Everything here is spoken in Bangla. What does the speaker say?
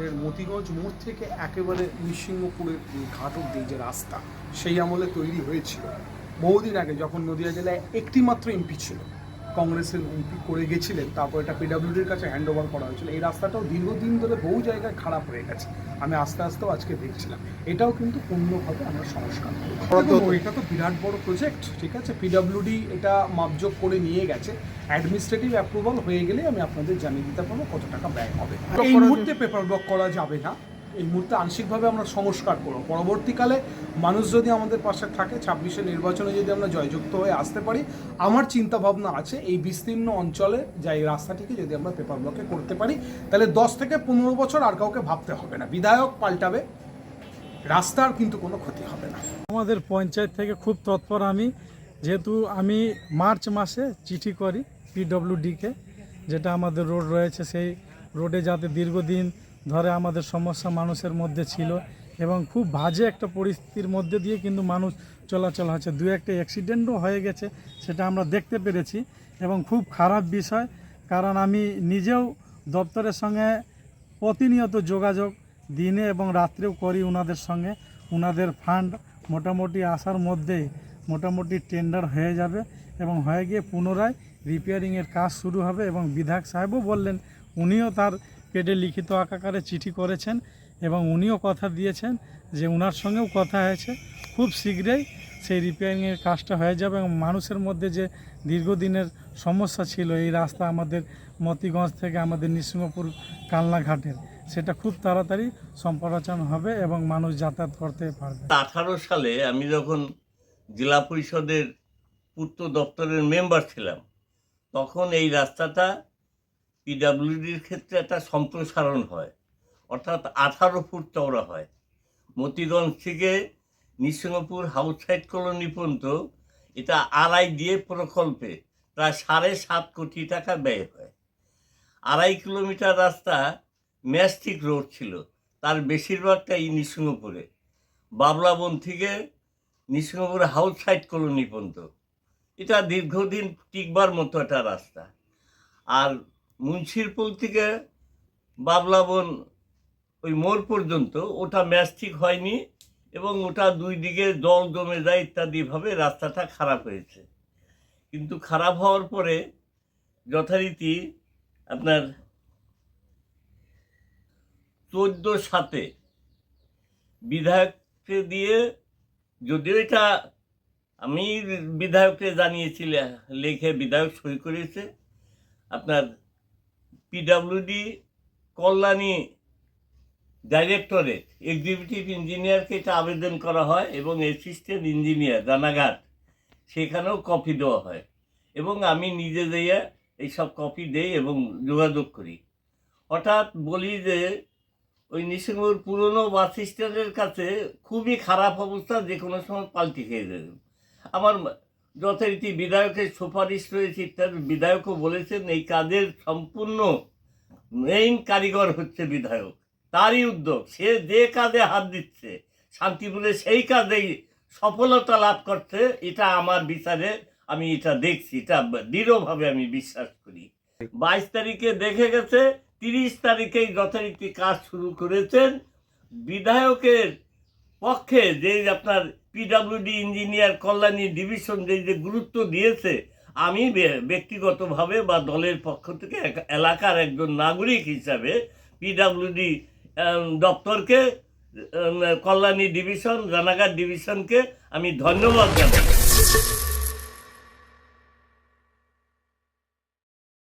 আমাদের মতিগঞ্জ মোড় থেকে একেবারে নৃসিংহপুরের ঘাট অব্দি যে রাস্তা, সেই আমলে তৈরি হয়েছিল। বহুদিন আগে যখন নদিয়া জেলায় একটিমাত্র এমপি ছিল। কংগ্রেসের এমপি করে গেছিলেন তারপর এটা পিডাব্লিউডির কাছে হ্যান্ড ওভার করা হয়েছিল। এই রাস্তাটাও দীর্ঘদিন ধরে বহু জায়গায় খারাপ হয়ে গেছে। আমি আস্তে আস্তেও আজকে দেখছিলাম। এটাও কিন্তু পূর্ণভাবে আমরা সংস্কার এটা তো বিরাট বড় প্রজেক্ট ঠিক আছে? পিডাব্লিউডি এটা মাপজোক করে নিয়ে গেছে। অ্যাডমিনিস্ট্রেটিভ অ্যাপ্রুভাল হয়ে গেলে আমি আপনাদের জানিয়ে দিতে পারব কত টাকা ব্যয় হবে। এই মুহূর্তে পেপার ব্লক করা যাবে না। এই মুহূর্তে আংশিকভাবে আমরা সংস্কার করব। পরবর্তীকালে মানুষ যদি আমাদের পাশে থাকে, ছাব্বিশে নির্বাচনে যদি আমরা জয়যুক্ত হয়ে আসতে পারি, আমার চিন্তা ভাবনা আছে এই বিস্তীর্ণ অঞ্চলে যা এই রাস্তাটিকে যদি আমরা পেপার ব্লকে করতে পারি, তাহলে দশ থেকে পনেরো বছর আর কাউকে ভাবতে হবে না। বিধায়ক পাল্টাবে, রাস্তার কিন্তু কোনো ক্ষতি হবে না। আমাদের পঞ্চায়েত থেকে খুব তৎপর আমি। যেহেতু আমি মার্চ মাসে চিঠি করি পিডব্লিউডিকে যেটা আমাদের রোড রয়েছে, সেই রোডে যাতে দীর্ঘদিন ধরে আমাদের সমস্যা মানুষের মধ্যে ছিল এবং খুব বাজে একটা পরিস্থিতির মধ্যে দিয়ে কিন্তু মানুষ চলাচল হচ্ছে। দু একটা অ্যাক্সিডেন্টও হয়ে গেছে, সেটা আমরা দেখতে পেরেছি এবং খুব খারাপ বিষয়, কারণ আমি নিজেও দপ্তরের সঙ্গে প্রতিনিয়ত যোগাযোগ দিনে এবং রাত্রেও করি ওনাদের সঙ্গে। ওনাদের ফান্ড মোটামুটি আসার মধ্যেই মোটামুটি টেন্ডার হয়ে যাবে এবং হয়ে গিয়ে পুনরায় রিপেয়ারিংয়ের কাজ শুরু হবে এবং বিধায়ক সাহেবও বললেন, উনিও তার পেডে লিখিত আকারে চিঠি করেছেন এবং উনিও কথা দিয়েছেন যে ওনার সঙ্গেও কথা হয়েছে। খুব শীঘ্রই সেই রিপেয়ারিংয়ের কাজটা হয়ে যাবে এবং মানুষের মধ্যে যে দীর্ঘদিনের সমস্যা ছিল এই রাস্তা আমাদের মতিগঞ্জ থেকে আমাদের নৃসিংহপুর কালনাঘাটের, সেটা খুব তাড়াতাড়ি সম্প্রসারণ হবে এবং মানুষ যাতায়াত করতে পারবে। আঠারো সালে আমি যখন জেলা পরিষদের পূর্ত দপ্তরের মেম্বার ছিলাম, তখন এই রাস্তাটা পিডাব্লিউডির ক্ষেত্রে একটা সম্প্রসারণ হয়। অর্থাৎ আঠারো ফুট চওড়া হয়। মতিগঞ্জ থেকে নৃসিংহপুর হাউস সাইড কলোনি পর্যন্ত এটা আড়াই দিয়ে প্রকল্পে প্রায় সাড়ে সাত কোটি টাকা ব্যয় হয়। আড়াই কিলোমিটার রাস্তা ম্যাস্টিক রোড ছিল, তার বেশিরভাগটাই নৃসিংহপুরে। বাবলাবন থেকে নৃসিংহপুর হাউস সাইড কলোনি পর্যন্ত। এটা দীর্ঘদিন টিকবার মতো একটা রাস্তা। আর মুন্সিরপুল থেকে বাবলাবন ওই মোড় পর্যন্ত, ওটা ম্যাচ ঠিক হয়নি এবং ওটা দুই দিকে জল জমে যায় ইত্যাদিভাবে রাস্তাটা খারাপ হয়েছে। কিন্তু খারাপ হওয়ার পরে যথারীতি আপনার চোদ্দ সাতে বিধায়ককে দিয়ে, যদিও এটা আমি বিধায়ককে জানিয়েছি লেখে বিধায়ক সই করেছে, আপনার পিডাব্লিউডি কল্যাণী ডাইরেক্টরেট এক্সিকিউটিভ ইঞ্জিনিয়ারকে এটা আবেদন করা হয় এবং অ্যাসিস্ট্যান্ট ইঞ্জিনিয়ার রানাঘাট। সেখানেও কপি দেওয়া হয়। এবং আমি নিজে দিয়ে এইসব কপি দেই এবং যোগাযোগ করি। হঠাৎ বলি যে, ওই নিসিংহর পুরনো বাস স্ট্যান্ডের কাছে খুবই খারাপ অবস্থা যে কোনো সময় পাল্টি খেয়ে যাবে। আমার যথারীতি বিধায়কের সুপারিশ রয়েছে ইত্যাদি। বিধায়কও বলেছেন এই কাজের সম্পূর্ণ মেইন কারিগর হচ্ছে বিধায়ক। তারই উদ্যোগ। সে যে কাজে হাত দিচ্ছে, শান্তিপুরে সেই কাজেই সফলতা লাভ করছে, এটা আমার বিচারে আমি এটা দেখছি, এটা দৃঢ়ভাবে আমি বিশ্বাস করি। বাইশ তারিখে দেখে গেছে, তিরিশ তারিখেই যথারীতি কাজ শুরু করেছেন। বিধায়কের পক্ষে যে আপনার পিডাব্লিউডি ইঞ্জিনিয়ার কল্যাণী ডিভিশন যে যে গুরুত্ব দিয়েছে, আমি ব্যক্তিগতভাবে বা দলের পক্ষ থেকে এলাকার একজন নাগরিক হিসাবে পিডাব্লিউডি দপ্তরকে কল্যাণী ডিভিশন রানাঘাট ডিভিশনকে আমি ধন্যবাদ জানাই।